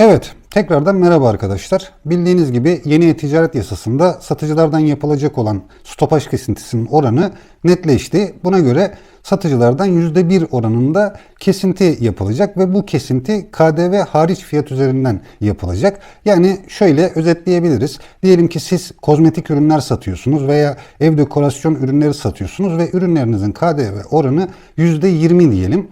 Evet, tekrardan merhaba arkadaşlar. Bildiğiniz gibi yeni e-ticaret yasasında satıcılardan yapılacak olan stopaj kesintisinin oranı netleşti. Buna göre satıcılardan %1 oranında kesinti yapılacak ve bu kesinti KDV hariç fiyat üzerinden yapılacak. Yani şöyle özetleyebiliriz. Diyelim ki siz kozmetik ürünler satıyorsunuz veya ev dekorasyon ürünleri satıyorsunuz ve ürünlerinizin KDV oranı %20 diyelim.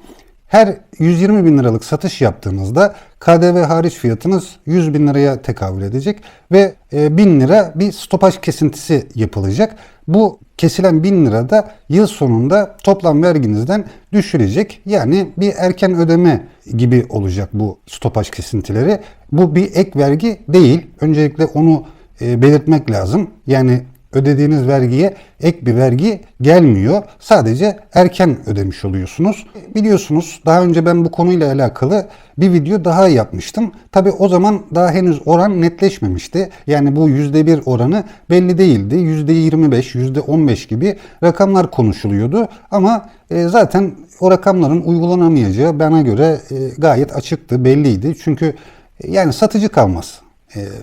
Her 120 bin liralık satış yaptığınızda KDV hariç fiyatınız 100 bin liraya tekabül edecek ve e, 1000 lira bir stopaj kesintisi yapılacak. Bu kesilen 1000 lira da yıl sonunda toplam verginizden düşülecek. Yani bir erken ödeme gibi olacak bu stopaj kesintileri. Bu bir ek vergi değil. Öncelikle onu e, belirtmek lazım. Yani ödediğiniz vergiye ek bir vergi gelmiyor. Sadece erken ödemiş oluyorsunuz. Biliyorsunuz daha önce ben bu konuyla alakalı bir video daha yapmıştım. Tabi o zaman daha henüz oran netleşmemişti. Yani bu %1 oranı belli değildi. %25, %15 gibi rakamlar konuşuluyordu. Ama e, zaten o rakamların uygulanamayacağı bana göre e, gayet açıktı, belliydi. Çünkü e, yani satıcı kalmaz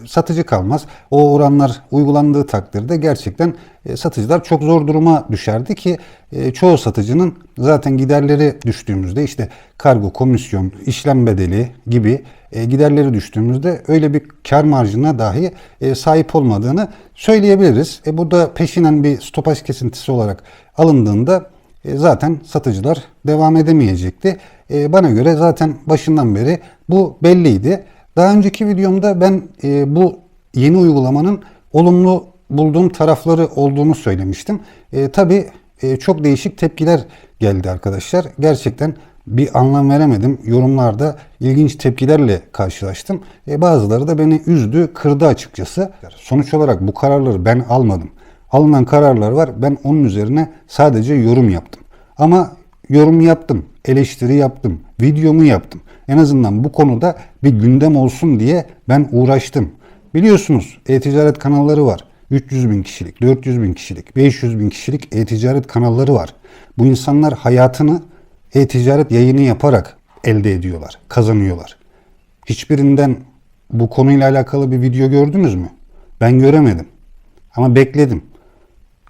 satıcı kalmaz. O oranlar uygulandığı takdirde gerçekten e, satıcılar çok zor duruma düşerdi ki e, çoğu satıcının zaten giderleri düştüğümüzde işte kargo, komisyon, işlem bedeli gibi e, giderleri düştüğümüzde öyle bir kar marjına dahi e, sahip olmadığını söyleyebiliriz. E, bu peşinen bir stopaj kesintisi olarak alındığında e, zaten satıcılar devam edemeyecekti. E, bana göre zaten başından beri bu belliydi. Daha önceki videomda ben e, bu yeni uygulamanın olumlu bulduğum tarafları olduğunu söylemiştim. E, Tabi e, çok değişik tepkiler geldi arkadaşlar. Gerçekten bir anlam veremedim. Yorumlarda ilginç tepkilerle karşılaştım. E, bazıları da beni üzdü, kırdı açıkçası. Sonuç olarak bu kararları ben almadım. Alınan kararlar var. Ben onun üzerine sadece yorum yaptım. Ama yorum yaptım, eleştiri yaptım, videomu yaptım. En azından bu konuda bir gündem olsun diye ben uğraştım. Biliyorsunuz e-ticaret kanalları var. 300 bin kişilik, 400 bin kişilik, 500 bin kişilik e-ticaret kanalları var. Bu insanlar hayatını e-ticaret yayını yaparak elde ediyorlar, kazanıyorlar. Hiçbirinden bu konuyla alakalı bir video gördünüz mü? Ben göremedim. Ama bekledim.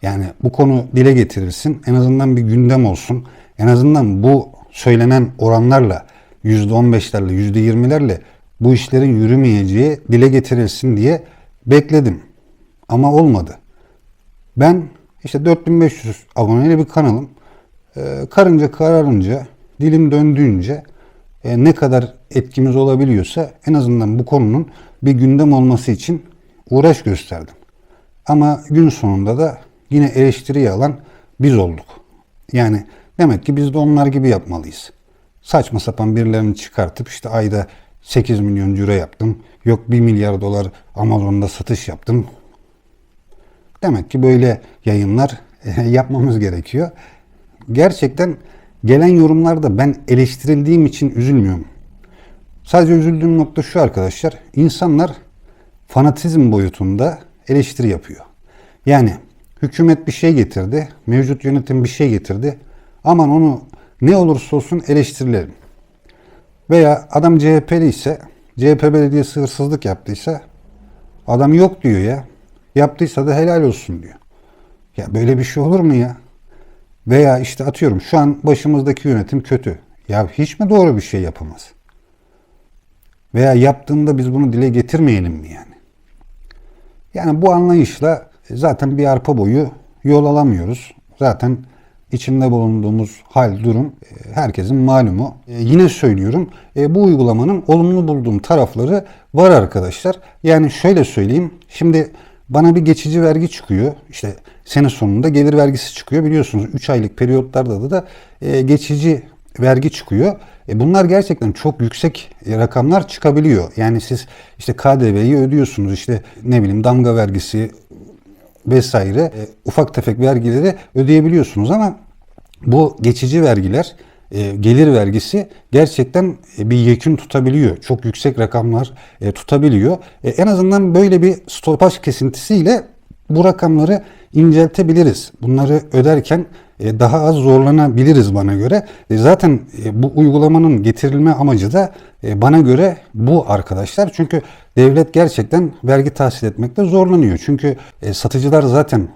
Yani bu konu dile getirilsin. En azından bir gündem olsun. En azından bu söylenen oranlarla %15'lerle %20'lerle bu işlerin yürümeyeceği dile getirilsin diye bekledim. Ama olmadı. Ben işte 4500 aboneli bir kanalım. Ee, karınca kararınca, dilim döndüğünce e, ne kadar etkimiz olabiliyorsa en azından bu konunun bir gündem olması için uğraş gösterdim. Ama gün sonunda da yine eleştiriyi alan biz olduk. Yani demek ki biz de onlar gibi yapmalıyız. Saçma sapan birilerini çıkartıp işte ayda 8 milyon euro yaptım. Yok 1 milyar dolar Amazon'da satış yaptım. Demek ki böyle yayınlar yapmamız gerekiyor. Gerçekten gelen yorumlarda ben eleştirildiğim için üzülmüyorum. Sadece üzüldüğüm nokta şu arkadaşlar. İnsanlar fanatizm boyutunda eleştiri yapıyor. Yani hükümet bir şey getirdi, mevcut yönetim bir şey getirdi. Aman onu ne olursa olsun eleştirilerim. Veya adam CHP'li ise, CHP belediyesi hırsızlık yaptıysa adam yok diyor ya. Yaptıysa da helal olsun diyor. Ya böyle bir şey olur mu ya? Veya işte atıyorum şu an başımızdaki yönetim kötü. Ya hiç mi doğru bir şey yapamaz? Veya yaptığında biz bunu dile getirmeyelim mi yani? Yani bu anlayışla zaten bir arpa boyu yol alamıyoruz. Zaten içinde bulunduğumuz hal, durum e, herkesin malumu. E, yine söylüyorum e, bu uygulamanın olumlu bulduğum tarafları var arkadaşlar. Yani şöyle söyleyeyim. Şimdi bana bir geçici vergi çıkıyor. İşte sene sonunda gelir vergisi çıkıyor. Biliyorsunuz 3 aylık periyotlarda da e, geçici vergi çıkıyor. Bunlar gerçekten çok yüksek rakamlar çıkabiliyor. Yani siz işte KDV'yi ödüyorsunuz işte ne bileyim damga vergisi vesaire e, ufak tefek vergileri ödeyebiliyorsunuz ama bu geçici vergiler e, gelir vergisi gerçekten e, bir yekün tutabiliyor. Çok yüksek rakamlar e, tutabiliyor. E, en azından böyle bir stopaj kesintisiyle bu rakamları inceltebiliriz. Bunları öderken daha az zorlanabiliriz bana göre. E, Zaten e, bu uygulamanın getirilme amacı da e, bana göre bu arkadaşlar. Çünkü devlet gerçekten vergi tahsil etmekte zorlanıyor. Çünkü e, satıcılar zaten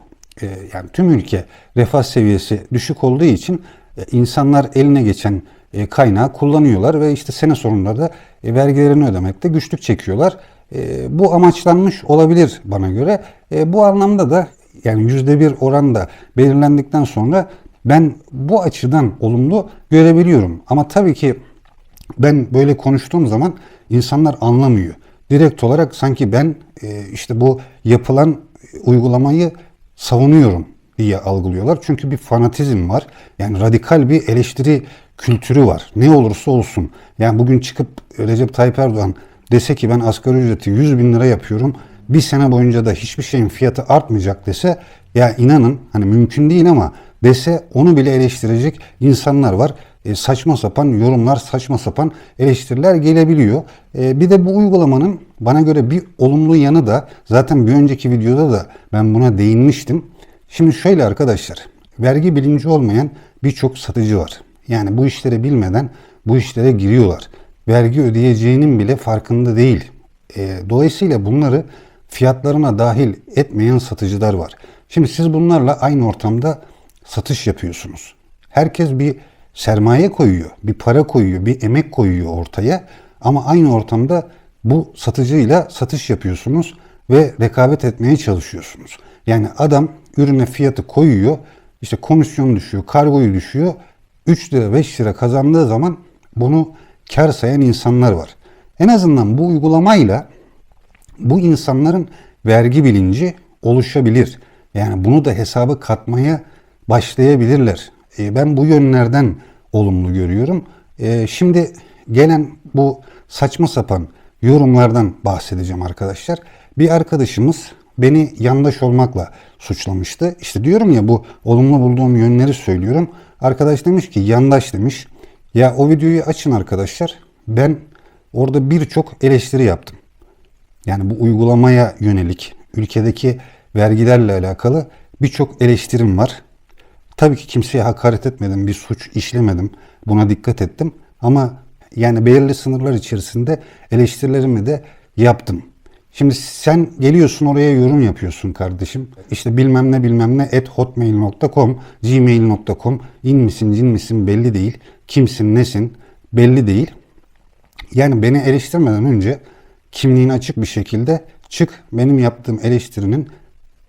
e, yani tüm ülke refah seviyesi düşük olduğu için e, insanlar eline geçen e, kaynağı kullanıyorlar ve işte sene sonunda da e, vergilerini ödemekte güçlük çekiyorlar. E, bu amaçlanmış olabilir bana göre. E, bu anlamda da yani yüzde bir oranda belirlendikten sonra ben bu açıdan olumlu görebiliyorum. Ama tabii ki ben böyle konuştuğum zaman insanlar anlamıyor. Direkt olarak sanki ben e, işte bu yapılan uygulamayı savunuyorum diye algılıyorlar. Çünkü bir fanatizm var. Yani radikal bir eleştiri kültürü var. Ne olursa olsun. Yani bugün çıkıp Recep Tayyip Erdoğan dese ki ben asgari ücreti 100 bin lira yapıyorum. Bir sene boyunca da hiçbir şeyin fiyatı artmayacak dese ya inanın hani mümkün değil ama dese onu bile eleştirecek insanlar var. E, saçma sapan yorumlar, saçma sapan eleştiriler gelebiliyor. E, bir de bu uygulamanın bana göre bir olumlu yanı da zaten bir önceki videoda da ben buna değinmiştim. Şimdi şöyle arkadaşlar, vergi bilinci olmayan birçok satıcı var. Yani bu işleri bilmeden bu işlere giriyorlar. Vergi ödeyeceğinin bile farkında değil. E, dolayısıyla bunları fiyatlarına dahil etmeyen satıcılar var. Şimdi siz bunlarla aynı ortamda satış yapıyorsunuz. Herkes bir sermaye koyuyor, bir para koyuyor, bir emek koyuyor ortaya. Ama aynı ortamda bu satıcıyla satış yapıyorsunuz ve rekabet etmeye çalışıyorsunuz. Yani adam ürüne fiyatı koyuyor, işte komisyon düşüyor, kargoyu düşüyor. 3 lira 5 lira kazandığı zaman bunu kar sayan insanlar var. En azından bu uygulamayla bu insanların vergi bilinci oluşabilir. Yani bunu da hesaba katmaya başlayabilirler. E, ben bu yönlerden olumlu görüyorum. E, şimdi gelen bu saçma sapan yorumlardan bahsedeceğim arkadaşlar. Bir arkadaşımız beni yandaş olmakla suçlamıştı. İşte diyorum ya bu olumlu bulduğum yönleri söylüyorum. Arkadaş demiş ki yandaş demiş. Ya o videoyu açın arkadaşlar. Ben orada birçok eleştiri yaptım. Yani bu uygulamaya yönelik ülkedeki vergilerle alakalı birçok eleştirim var. Tabii ki kimseye hakaret etmedim, bir suç işlemedim. Buna dikkat ettim. Ama yani belirli sınırlar içerisinde eleştirilerimi de yaptım. Şimdi sen geliyorsun oraya yorum yapıyorsun kardeşim. İşte bilmem ne bilmem ne at hotmail.com, gmail.com, in misin cin misin belli değil. Kimsin nesin belli değil. Yani beni eleştirmeden önce kimliğini açık bir şekilde çık benim yaptığım eleştirinin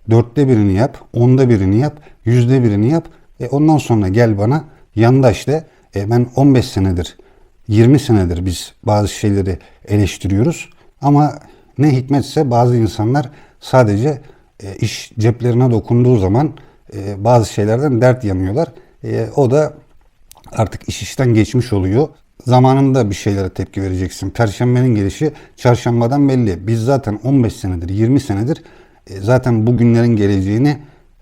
dörtte birini yap, onda birini yap, yüzde birini yap. E ondan sonra gel bana yandaş de. E ben 15 senedir, 20 senedir biz bazı şeyleri eleştiriyoruz. Ama ne hikmetse bazı insanlar sadece e, iş ceplerine dokunduğu zaman e, bazı şeylerden dert yanıyorlar. E, o da artık iş işten geçmiş oluyor. Zamanında bir şeylere tepki vereceksin. Perşembenin gelişi çarşambadan belli. Biz zaten 15 senedir, 20 senedir e, zaten bu günlerin geleceğini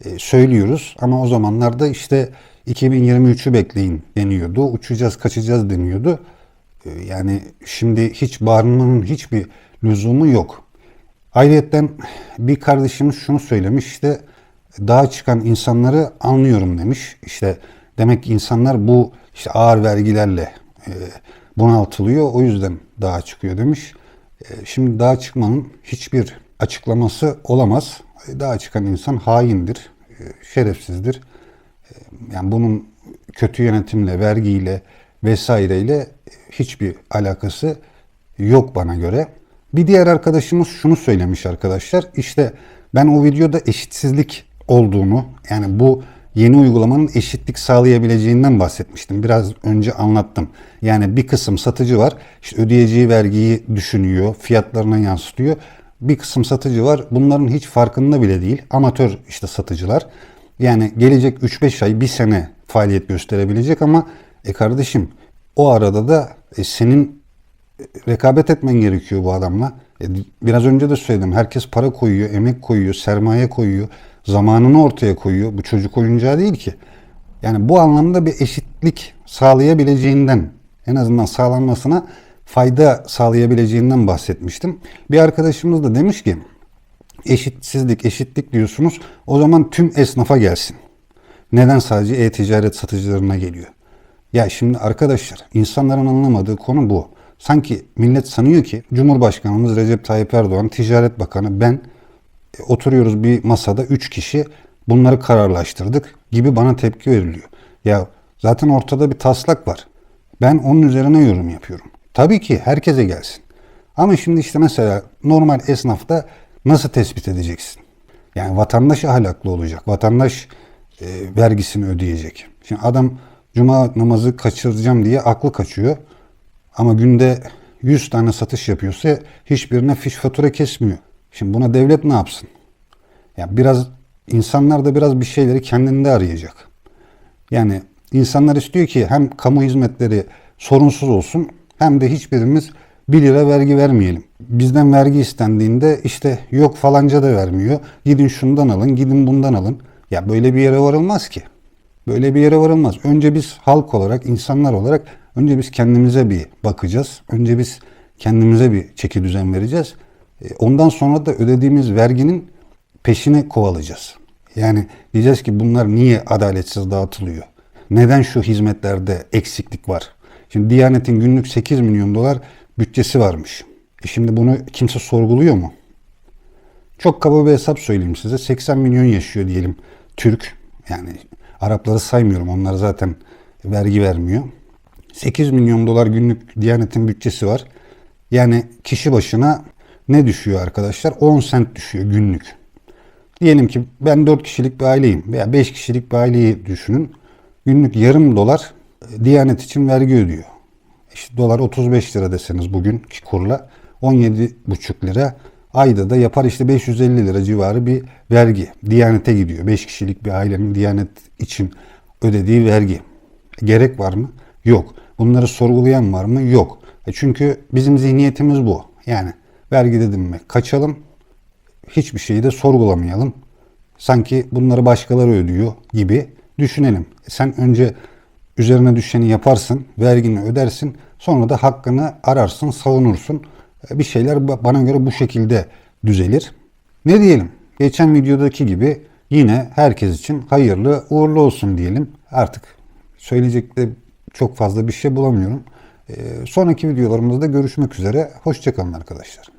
e, söylüyoruz. Ama o zamanlarda işte 2023'ü bekleyin deniyordu. Uçacağız, kaçacağız deniyordu. E, Yani şimdi hiç bağırmanın hiçbir lüzumu yok. Ayrıyeten bir kardeşimiz şunu söylemiş işte dağa çıkan insanları anlıyorum demiş. İşte demek ki insanlar bu işte ağır vergilerle bunaltılıyor o yüzden dağa çıkıyor demiş. E, şimdi dağa çıkmanın hiçbir açıklaması olamaz. E, Dağa çıkan insan haindir, e, şerefsizdir. E, Yani bunun kötü yönetimle, vergiyle vesaireyle e, hiçbir alakası yok bana göre. Bir diğer arkadaşımız şunu söylemiş arkadaşlar. İşte ben o videoda eşitsizlik olduğunu yani bu yeni uygulamanın eşitlik sağlayabileceğinden bahsetmiştim. Biraz önce anlattım. Yani bir kısım satıcı var. işte ödeyeceği vergiyi düşünüyor, fiyatlarına yansıtıyor. Bir kısım satıcı var. Bunların hiç farkında bile değil. Amatör işte satıcılar. Yani gelecek 3-5 ay, bir sene faaliyet gösterebilecek ama e kardeşim o arada da e, senin rekabet etmen gerekiyor bu adamla. E, Biraz önce de söyledim. Herkes para koyuyor, emek koyuyor, sermaye koyuyor, zamanını ortaya koyuyor. Bu çocuk oyuncağı değil ki. Yani bu anlamda bir eşitlik sağlayabileceğinden, en azından sağlanmasına fayda sağlayabileceğinden bahsetmiştim. Bir arkadaşımız da demiş ki, eşitsizlik, eşitlik diyorsunuz. O zaman tüm esnafa gelsin. neden sadece e-ticaret satıcılarına geliyor? Ya şimdi arkadaşlar insanların anlamadığı konu bu. Sanki millet sanıyor ki Cumhurbaşkanımız Recep Tayyip Erdoğan, Ticaret Bakanı ben oturuyoruz bir masada 3 kişi bunları kararlaştırdık gibi bana tepki veriliyor. Ya zaten ortada bir taslak var. Ben onun üzerine yorum yapıyorum. Tabii ki herkese gelsin. Ama şimdi işte mesela normal esnafta nasıl tespit edeceksin? Yani vatandaş ahlaklı olacak. Vatandaş e, vergisini ödeyecek. Şimdi adam cuma namazı kaçıracağım diye aklı kaçıyor. Ama günde 100 tane satış yapıyorsa hiçbirine fiş fatura kesmiyor. Şimdi buna devlet ne yapsın? Ya biraz insanlar da biraz bir şeyleri kendinde arayacak. Yani insanlar istiyor ki hem kamu hizmetleri sorunsuz olsun hem de hiçbirimiz 1 lira vergi vermeyelim. Bizden vergi istendiğinde işte yok falanca da vermiyor. Gidin şundan alın, gidin bundan alın. Ya böyle bir yere varılmaz ki. Böyle bir yere varılmaz. Önce biz halk olarak, insanlar olarak önce biz kendimize bir bakacağız. Önce biz kendimize bir çeki düzen vereceğiz. E, Ondan sonra da ödediğimiz verginin peşini kovalayacağız. Yani diyeceğiz ki bunlar niye adaletsiz dağıtılıyor? Neden şu hizmetlerde eksiklik var? Şimdi Diyanet'in günlük 8 milyon dolar bütçesi varmış. E şimdi bunu kimse sorguluyor mu? Çok kaba bir hesap söyleyeyim size. 80 milyon yaşıyor diyelim Türk. Yani Arapları saymıyorum. Onlar zaten vergi vermiyor. 8 milyon dolar günlük Diyanet'in bütçesi var. Yani kişi başına ne düşüyor arkadaşlar? 10 sent düşüyor günlük. Diyelim ki ben 4 kişilik bir aileyim veya 5 kişilik bir aileyi düşünün. Günlük yarım dolar e, Diyanet için vergi ödüyor. İşte dolar 35 lira deseniz bugünkü kurla 17,5 lira. Ayda da yapar işte 550 lira civarı bir vergi. Diyanete gidiyor. 5 kişilik bir ailenin Diyanet için ödediği vergi. Gerek var mı? Yok. Bunları sorgulayan var mı? Yok. E çünkü bizim zihniyetimiz bu. Yani vergi dedim mi kaçalım, hiçbir şeyi de sorgulamayalım. Sanki bunları başkaları ödüyor gibi düşünelim. E Sen önce üzerine düşeni yaparsın, vergini ödersin, sonra da hakkını ararsın, savunursun. E Bir şeyler ba- bana göre bu şekilde düzelir. Ne diyelim? Geçen videodaki gibi yine herkes için hayırlı uğurlu olsun diyelim. Artık söyleyecek de çok fazla bir şey bulamıyorum. E, Sonraki videolarımızda görüşmek üzere. Hoşçakalın arkadaşlar.